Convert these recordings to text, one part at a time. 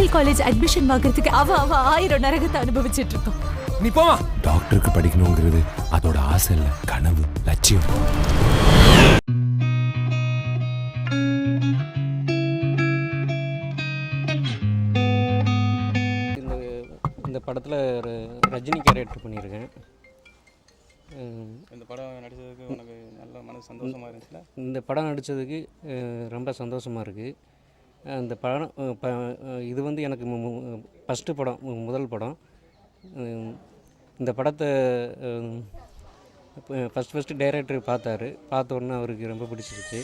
Medical college admission வாங்குறதுக்கு அவ அவ ஆயிரம் நரகத்தை அனுபவிச்சிட்டு இருக்கோம் நீ போமா. டாக்டருக்கு படிக்கணுங்கிறது அதோட ஆசை இல்லை கனவு லட்சியம். இந்த இந்த படத்தில் ஒரு ரஜினி கேரக்டர் பண்ணியிருக்கேன். இந்த படம் நடிச்சதுக்கு உனக்கு நல்ல மனசு சந்தோஷமா இருந்துச்சுல? இந்த படம் நடித்ததுக்கு ரொம்ப சந்தோஷமாக இருக்குது அந்த படம் இது வந்து எனக்கு ஃபஸ்ட்டு படம் முதல் படம். இந்த படத்தை ஃபஸ்ட் ஃபஸ்ட்டு டைரக்டர் பார்த்தாரு. பார்த்த உடனே அவருக்கு ரொம்ப பிடிச்சிருச்சு.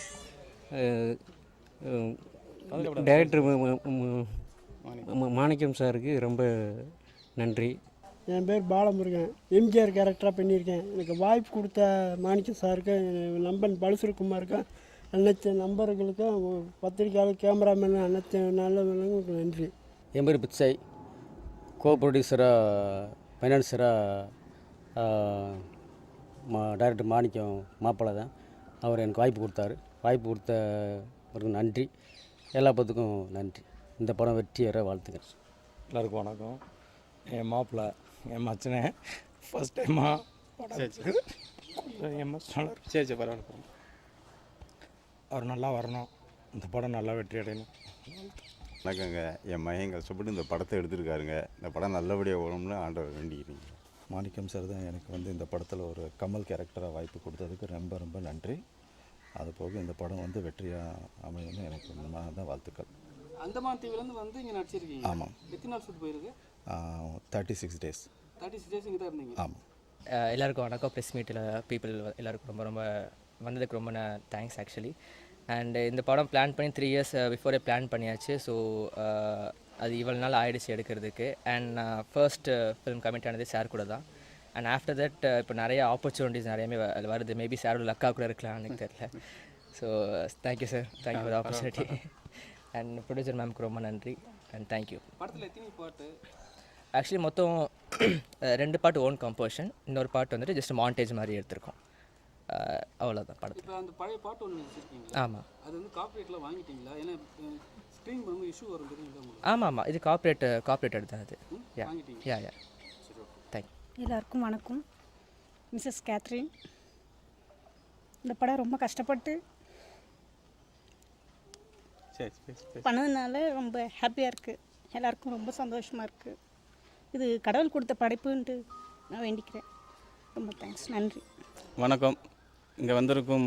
டைரக்டர் மாணிக்கம். சாருக்கு ரொம்ப நன்றி. என் பேர் பாலமுருகன். எம்ஜிஆர் கேரக்டராக பண்ணியிருக்கேன். எனக்கு வாய்ப்பு கொடுத்த மாணிக்கம் சாருக்கு என் நண்பன் பலசுரகுமாருக்கும் அனைத்து நண்பர்களுக்கும் பத்திரிக்கையாளர் கேமராமேன் அனைத்து நல்லவர்களுக்கும் நன்றி. என் பேர் பிச்சை. கோ ப்ரொடியூசராக ஃபைனான்சராக மா டைரக்டர் மாணிக்கம் மாப்பிள்ளை தான். அவர் எனக்கு வாய்ப்பு கொடுத்தாரு. வாய்ப்பு கொடுத்தவருக்கு நன்றி. எல்லா பத்துக்கும் நன்றி. இந்த படம் வெற்றி வர வாழ்த்துக்கிறேன். எல்லாருக்கும் வணக்கம். என் மாப்பிள்ளை என் மச்சனை. ஃபஸ்ட் டைமாக சரி சரி. சரி பரவாயில்ல. அவர் நல்லா வரணும். இந்த படம் நல்லா வெற்றி அடையணும். வணக்கங்க. என் மகன் கஷ்டப்பட்டு இந்த படத்தை எடுத்திருக்காருங்க. இந்த படம் நல்லபடியாக ஓடணும்னு ஆண்டவர் வேண்டிக்கிறீங்க. மாணிக்கம் சார் தான் எனக்கு வந்து இந்த படத்தில் ஒரு கமல் கேரக்டராக வாய்ப்பு கொடுத்ததுக்கு ரொம்ப ரொம்ப நன்றி. அது போக இந்த படம் வந்து வெற்றியாக அமையணும்னு எனக்கு மனதான் வாழ்த்துக்கள். அந்தமான் தீவுலேருந்து வந்து இங்கே நடிச்சிருக்கீங்க? ஆமாம். எத்தனை நாள் ஷூட் போயிருக்கு? Thirty six days thirty six days இங்கே தான் இருந்தீங்க? ஆமாம். எல்லாருக்கும் வணக்கம். ப்ரெஸ் மீட்டில் பீப்புள் எல்லாருக்கும் ரொம்ப ரொம்ப வந்ததுக்கு ரொம்ப தேங்க்ஸ் ஆக்சுவலி அண்ட் இந்த படம் பிளான் பண்ணி த்ரீ இயர்ஸ் பிஃபோரே பிளான் பண்ணியாச்சு. ஸோ அது இவ்வளோ நாள் ஆயிடுச்சு எடுக்கிறதுக்கு. அண்ட் நான் ஃபர்ஸ்ட் ஃபிலிம் கமிட் ஆனது சார் கூட தான். அண்ட் ஆஃப்டர் தட் இப்போ நிறைய ஆப்பர்ச்சுனிட்டிஸ் நிறையவே வருது. மேபி சாரோட லக்கா கூட இருக்கலாம் எனக்கு தெரியல. So thank you sir thank you for opportunity and producer மேம்க்கு ரொம்ப நன்றி. அண்ட் தேங்க்யூ படத்தில் எத்தனை பாட்டு? ஆக்சுவலி மொத்தம் ரெண்டு பாட்டு ஓன் கம்போஷன் இன்னொரு பாட்டு வந்துட்டு ஜஸ்ட் மாண்டேஜ் மாதிரி எடுத்திருக்கோம். அவ்வளோதான் படத்தில். இப்போ அந்த பழைய பாட்டு ஒன்று வச்சுருக்கீங்க ஆமாம் அது வந்து காப்பரேட்லாம் வாங்கிட்டீங்களா? ஏன்னா ஸ்க்ரீன் பண்ணும்போது இஷ்யூ வரும் தெரியுங்களா ஆமாம் ஆமாம் இது கார்ப்பரேட் கார்ப்பரேட் எடுத்தது அது. யா வாங்கிட்டீங்க. யா யா தேங்க்யூ எல்லாருக்கும் வணக்கம். Mrs Catherine. இந்த படம் ரொம்ப கஷ்டப்பட்டு பண்ணதுனால ரொம்ப ஹாப்பியாக இருக்குது எல்லாருக்கும் ரொம்ப சந்தோஷமாக இருக்குது இது கடவுள் கொடுத்த படைப்புன்ட்டு நான் வேண்டிக்கிறேன். ரொம்ப தேங்க்ஸ் நன்றி. வணக்கம். இங்கே வந்திருக்கும்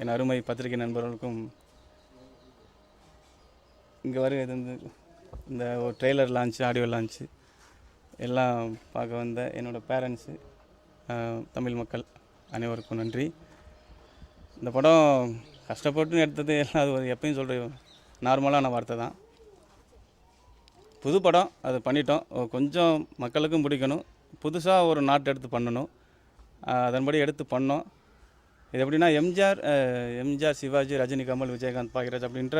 என் அருமை பத்திரிகை நண்பர்களுக்கும் இங்கே வர இது வந்து இந்த ஒரு ட்ரெய்லர் லான்ச் ஆடியோ லான்ச் எல்லாம் பார்க்க வந்த என்னோடய பேரண்ட்ஸு தமிழ் மக்கள் அனைவருக்கும் நன்றி. இந்த படம் கஷ்டப்பட்டு எடுத்தது எல்லாம் அது ஒரு எப்பயும் சொல்கிற நார்மலான வார்த்தை தான். புது படம் அது பண்ணிட்டோம். கொஞ்சம் மக்களுக்கும் பிடிக்கணும். புதுசாக ஒரு நாட்டு எடுத்து பண்ணணும். அதன்படி எடுத்து பண்ணோம். இது எப்படின்னா எம்ஜிஆர் எம்ஜிஆர் சிவாஜி ரஜினி கமல் விஜயகாந்த் பாகிராஜ் அப்படின்ற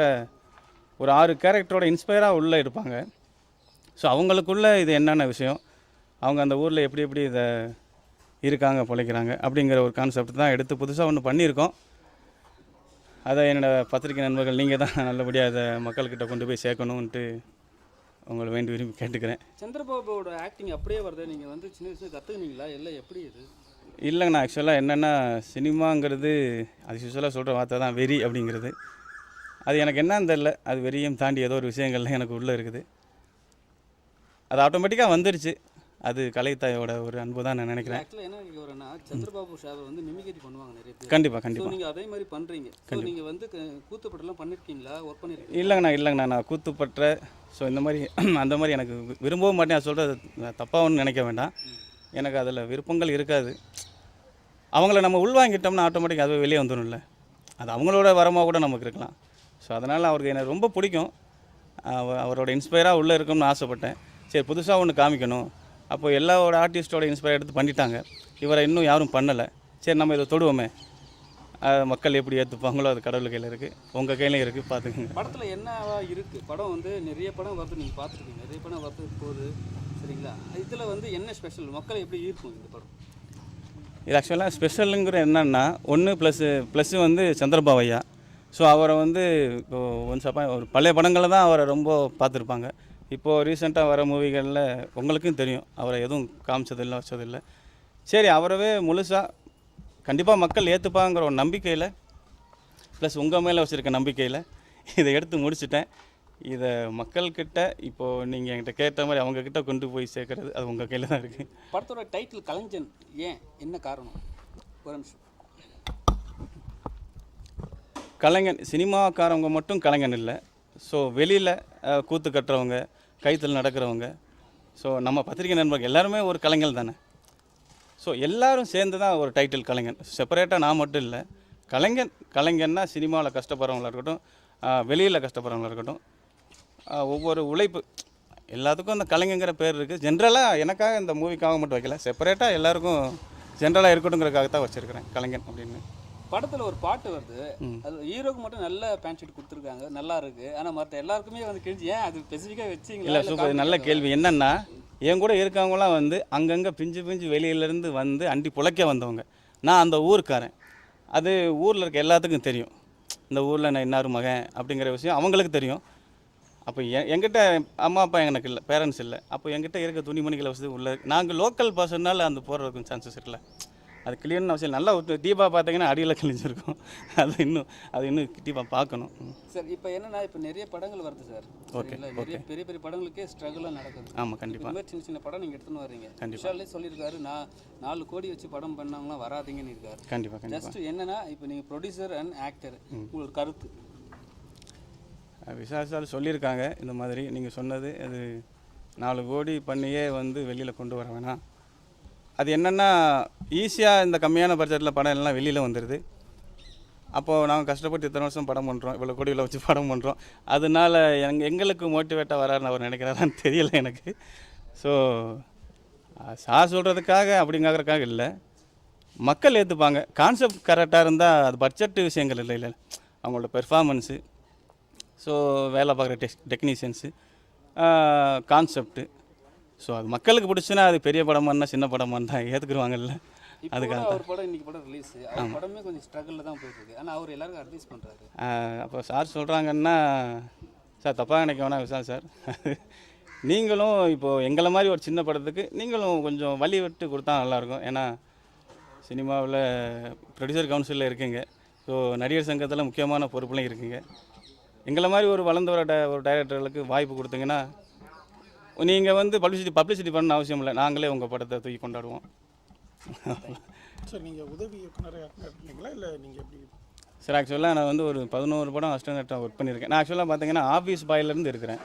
ஒரு ஆறு கேரக்டரோட இன்ஸ்பயராக உள்ளே இருப்பாங்க. ஸோ அவங்களுக்குள்ள இது என்னென்ன விஷயம்? அவங்க அந்த ஊரில் எப்படி எப்படி இதை இருக்காங்க பிழைக்கிறாங்க அப்படிங்கிற ஒரு கான்செப்ட் தான் எடுத்து புதுசாக ஒன்று பண்ணியிருக்கோம். அதை என்னோடய பத்திரிகை நண்பர்கள் நீங்கள் தான் நல்லபடியாக அதை மக்கள்கிட்ட கொண்டு போய் சேர்க்கணுன்ட்டு உங்களை வேண்டி விரும்பி கேட்டுக்கிறேன். சந்திரபாபுவோட ஆக்டிங் அப்படியே வருது. நீங்கள் வந்து சின்ன வயசுல கற்றுக்குனீங்களா இல்லை எப்படி இது? இல்லைங்கண்ணா ஆக்சுவலாக என்னென்னா சினிமாங்கிறது அது யூஸ்வலாக சொல்கிற வார்த்தை தான் வெறி அப்படிங்கிறது. அது எனக்கு என்னன்னு தெரில அது வெறியும் தாண்டி ஏதோ ஒரு விஷயங்கள்லாம் எனக்கு உள்ளே இருக்குது. அது ஆட்டோமேட்டிக்காக வந்துருச்சு. அது கலைத்தாயோட ஒரு அன்பு தான் நான் நினைக்கிறேன். ஆக்சுவலாக என்ன சந்திரபாபு சார் வந்து மிமிக்ரி பண்ணுவாங்க நிறைய பேர். கண்டிப்பா, ஸோ கண்டிப்பா. நீங்கள் அதே மாதிரி பண்ணுறீங்க ஸோ. நீங்கள் வந்து கூத்துப்பட்டெல்லாம் பண்ணியிருக்கீங்களா ஒர்க் பண்ணியிருக்கீங்களா இல்லைங்கண்ணா இல்லைங்கண்ணா. நான் கூத்துப்பற்ற ஸோ இந்த மாதிரி அந்த மாதிரி எனக்கு விரும்பவும் மாட்டேன். அது சொல்கிறது தப்பாக ஒன்றும் நினைக்க வேண்டாம். எனக்கு அதில் விருப்பங்கள் இருக்காது. அவங்கள நம்ம உள்வாங்கிட்டோம்னா ஆட்டோமேட்டிக் அதுவே வெளியே வந்துடும்ல. அது அவங்களோட வரமாக கூட நமக்கு இருக்கலாம். ஸோ அதனால் அவருக்கு எனக்கு ரொம்ப பிடிக்கும். அவரோட இன்ஸ்பயராக உள்ளே இருக்கணும்னு ஆசைப்பட்டேன். சரி புதுசாக ஒன்று காமிக்கணும். அப்போ எல்லாரோட ஆர்டிஸ்ட்டோட இன்ஸ்பயர் எடுத்து பண்ணிட்டாங்க. இவரை இன்னும் யாரும் பண்ணலை. சரி நம்ம இதை தொடுவோமே. மக்கள் எப்படி ஏற்றுப்பாங்களோ அது கடவுள் கையில் இருக்குது உங்கள் கையிலையும் இருக்குது பார்த்துக்கோங்க படத்தில் என்னவா இருக்குது படம் வந்து நிறைய படம் வருது நீங்கள் பார்த்துருக்கீங்க நிறைய படம் வருது போகுது. சரிங்களா? இதில் வந்து என்ன ஸ்பெஷல் மக்களை எப்படி ஈர்க்கும் இந்த படம்? இது ஆக்சுவலாக ஸ்பெஷலுங்கிற என்னன்னா ஒன்று ப்ளஸ்ஸு ப்ளஸ்ஸு வந்து சந்திரபாபு ஐயா ஸோ அவரை வந்து இப்போது ஒன்ஸ் அப்பா ஒரு பழைய படங்களில் தான் அவரை ரொம்ப பார்த்துருப்பாங்க. இப்போது ரீசெண்டாக வர மூவிகளில் உங்களுக்கும் தெரியும் அவரை எதுவும் காமிச்சதில்லை வச்சதில்லை. சரி அவரவே முழுசாக கண்டிப்பாக மக்கள் ஏற்றுப்பாங்கிற ஒரு நம்பிக்கையில் ப்ளஸ் உங்கள் மேலே வச்சுருக்க நம்பிக்கையில் இதை எடுத்து முடிச்சுட்டேன். இதை மக்கள்கிட்ட இப்போது நீங்கள் என்கிட்ட கேட்ட மாதிரி அவங்கக்கிட்ட கொண்டு போய் சேர்க்கறது அது உங்கள் கையில் தான் இருக்குது படத்தோட டைட்டில் கலைஞன் ஏன் என்ன காரணம்? ஒரு நிமிஷம். கலைஞன் சினிமாக்காரவங்க மட்டும் கலைஞன் இல்லை. ஸோ வெளியில் கூத்து கட்டுறவங்க கைத்தில் நடக்கிறவங்க ஸோ நம்ம பத்திரிகை நண்பர்கள் எல்லாருமே ஒரு கலைஞர் தானே. ஸோ எல்லாரும் சேர்ந்து தான் ஒரு டைட்டில் கலைஞன். செப்பரேட்டாக நான் மட்டும் இல்லை. கலைஞன் கலைஞன்னா சினிமாவில் கஷ்டப்படுறவங்களா இருக்கட்டும் வெளியில் கஷ்டப்படுறவங்களா இருக்கட்டும் ஒவ்வொரு உழைப்பு. எல்லாத்துக்கும் அந்த கலைஞங்கிற பேர் இருக்குது ஜென்ரலாக எனக்காக இந்த மூவிக்காக மட்டும் வைக்கல. செப்பரேட்டாக எல்லாருக்கும் ஜென்ரலாக இருக்கட்டுங்கிறதுக்காக தான் வச்சுருக்கிறேன் கலைஞன் அப்படின்னு. படத்தில் ஒரு பாட்டு வருது. அது ஹீரோக்கு மட்டும் நல்ல பேண்ட் ஷர்ட் கொடுத்துருக்காங்க. நல்லா இருக்கு. ஆனால் மற்ற எல்லாருக்குமே வந்து கிழிஞ்சு ஏன் அது ஸ்பெசிஃபிக்காக வச்சிங்களா? இல்லை சூப்பர் நல்ல கேள்வி. என்னென்னா என் கூட இருக்கவங்களாம் வந்து அங்கங்கே பிஞ்சு பிஞ்சு வெளியிலேருந்து வந்து அண்டி புழைக்க வந்தவங்க. நான் அந்த ஊருக்காரன். அது ஊரில் இருக்க எல்லாத்துக்கும் தெரியும். இந்த ஊரில் நான் இன்னார் மகன் அப்படிங்கிற விஷயம் அவங்களுக்கு தெரியும். அப்போ எ என்கிட்ட அம்மா அப்பா எனக்கு இல்லை பேரண்ட்ஸ் இல்லை. அப்போ என்கிட்ட இருக்க துணிமணிகளை வசதி உள்ள நாங்கள் லோக்கல் பர்சனால் அந்த போகிறதுக்கு சான்சஸ் இருக்குல்ல. அது கிளியர்னு அவசியம் நல்லா தீபா பார்த்தீங்கன்னா அடியில் கிழிஞ்சிருக்கும். அது இன்னும் அது இன்னும் தீபா பார்க்கணும். சார் இப்போ என்னன்னா இப்போ நிறைய படங்கள் வருது சார். சரிங்களா? நிறைய பெரிய பெரிய படங்களுக்கே ஸ்ட்ரகிளாக நடக்குது. ஆமாம் கண்டிப்பாக மாதிரி சின்ன சின்ன படம் நீங்கள் எடுத்துன்னு வர்றீங்க. கண்டிப்பா. விஷாலே சொல்லியிருக்காரு நான் நாலு கோடி வச்சு படம் பண்ணவங்களாம் வராதீங்கன்னு இருக்காரு. கண்டிப்பாக கண்டிப்பாக ஜஸ்ட் என்னன்னா இப்போ நீங்கள் ப்ரொடியூசர் அண்ட் ஆக்டர் உங்களுக்கு கருத்து. விசாரிச்சால் சொல்லியிருக்காங்க. இந்த மாதிரி நீங்கள் சொன்னது அது நாலு கோடி பண்ணியே வந்து வெளியில் கொண்டு வர வேணாம். அது என்னென்னா ஈஸியாக இந்த கம்மியான பட்ஜெட்டில் படம் எல்லாம் வெளியில் வந்துடுது அப்போது நாங்கள் கஷ்டப்பட்டு இத்தனை வருஷம் படம் பண்ணுறோம் இவ்வளோ கோடியில் வச்சு படம் பண்ணுறோம் அதனால எங் எங்களுக்கு மோட்டிவேட்டாக வராருன்னு அவர் நினைக்கிறாரான்னு தெரியல எனக்கு. ஸோ சார் சொல்கிறதுக்காக அப்படிங்கிறதுக்காக இல்லை. மக்கள் ஏற்றுப்பாங்க கான்செப்ட் கரெக்டாக இருந்தால் அது பட்ஜெட்டு விஷயங்கள் இல்லை இல்லை அவங்களோட பெர்ஃபார்மன்ஸு ஸோ வேலை பார்க்குற டெக் டெக்னீஷியன்ஸு கான்செப்ட்டு ஸோ அது மக்களுக்கு பிடிச்சுன்னா அது பெரிய படமாக இருந்தால் சின்ன படமாக இருந்தால் ஏற்றுக்குருவாங்கல்ல அதுக்காக அவர் படம் இன்னைக்கு படம் ரிலீஸ் அவர் படமே கொஞ்சம் ஸ்ட்ரகிளில் தான் போயிட்டு இருக்கு ஆனால் அவர் எல்லாருக்கும் அட்வைஸ் பண்ணுறாரு அப்போ சார் சொல்கிறாங்கன்னா சார் தப்பாக நினைக்க வேணாம் விசால் சார் நீங்களும் இப்போது எங்களை மாதிரி ஒரு சின்ன படத்துக்கு நீங்களும் கொஞ்சம் வழி விட்டு கொடுத்தா நல்லாயிருக்கும். ஏன்னா சினிமாவில் ப்ரொடியூசர் கவுன்சிலில் இருக்கீங்க. ஸோ நடிகர் சங்கத்தில் முக்கியமான பொறுப்புலையும் இருக்கீங்க. எங்களை மாதிரி ஒரு வளர்ந்து வர ஒரு டைரக்டர்களுக்கு வாய்ப்பு கொடுத்தீங்கன்னா நீங்கள் வந்து பப்ளிசிட்டி பப்ளிசிட்டி பண்ண அவசியம் இல்லை. நாங்களே உங்கள் படத்தை தூக்கி கொண்டாடுவோம். சார் நீங்கள் உதவி இயக்குனராக இல்லை நீங்கள் எப்படி? சார் ஆக்சுவலாக நான் வந்து ஒரு பதினோரு படம் அசிஸ்டண்ட்டாக ஒர்க் பண்ணியிருக்கேன். நான் ஆக்சுவலாக பார்த்தீங்கன்னா ஆஃபீஸ் பாயிலேருந்து இருக்கிறேன்.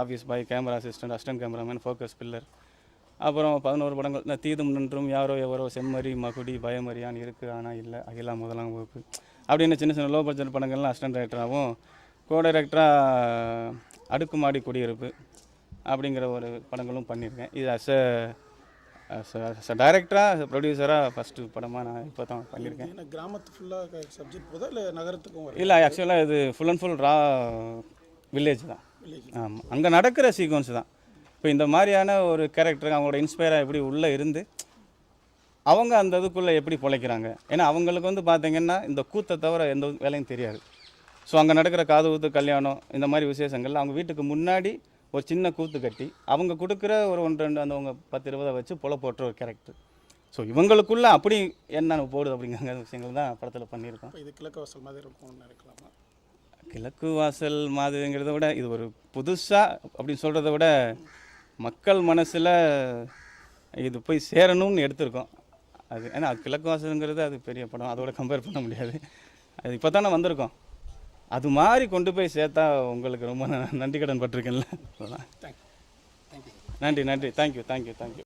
Office boy camera assistant assistant cameraman focus puller அப்புறம் பதினோரு படங்கள். இந்த தீதும் நின்றும் யாரோ எவரோ செம்மறி மகுடி பயமறியான் இருக்குது ஆனால் இல்லை அகிலா முதலாம் வகுப்பு. அப்படின்னு சின்ன சின்ன லோ பட்ஜெட் படங்கள்லாம் அசிஸ்டன்ட் டைரக்டராகவும் கோ டைரக்டராக அடுக்குமாடி குடியிருப்பு அப்படிங்கிற ஒரு படங்களும் பண்ணியிருக்கேன். இது அஸ் அஸ் டைரக்டராக ப்ரொடியூசராக ஃபஸ்ட்டு படமாக நான் இப்போ தான் பண்ணியிருக்கேன் ஏன்னா கிராமத்து ஃபுல்லாக சப்ஜெக்ட் போதா இல்லை நகரத்துக்கும் இல்லை ஆக்சுவலாக இது full and full raw village தான். ஆமாம் அங்கே நடக்கிற சீக்வன்ஸ் தான். இப்போ இந்த மாதிரியான ஒரு கேரக்டர் அவங்களோட இன்ஸ்பயராக எப்படி உள்ளே இருந்து அவங்க அந்த இதுக்குள்ளே எப்படி பிழைக்கிறாங்க? ஏன்னா அவங்களுக்கு வந்து பார்த்தீங்கன்னா இந்த கூத்தை தவிர எந்த வேலையும் தெரியாது. ஸோ அங்கே நடக்கிற காது ஊத்து கல்யாணம் இந்த மாதிரி விசேஷங்கள்ல அவங்க வீட்டுக்கு முன்னாடி ஒரு சின்ன கூத்து கட்டி அவங்க கொடுக்குற ஒரு ஒன்று ரெண்டு அந்த அவங்க பத்து இருபதை வச்சு பொல போட்டுற ஒரு கேரக்டர் ஸோ இவங்களுக்குள்ள அப்படி என்ன போடுது அப்படிங்கிற விஷயங்கள் தான் படத்தில் பண்ணியிருக்கோம். இது கிழக்கு வாசல் மாதிரி இருக்கும்னு நினைக்கலாமா? கிழக்கு வாசல் மாதிரிங்கிறத விட இது ஒரு புதுசாக அப்படின்னு சொல்கிறத விட மக்கள் மனசில் இது போய் சேரணும்னு எடுத்திருக்கோம். அது ஏன்னா கிழக்கு வாசலுங்கிறது அது பெரிய படம் அதோட கம்பேர் பண்ண முடியாது. அது இப்போ தானே வந்திருக்கோம். அது மாதிரி கொண்டு போய் சேர்த்தா உங்களுக்கு ரொம்ப நன்றி கடன் பட்டிருக்கேன்ல. நன்றி நன்றி. Thank you thank you thank you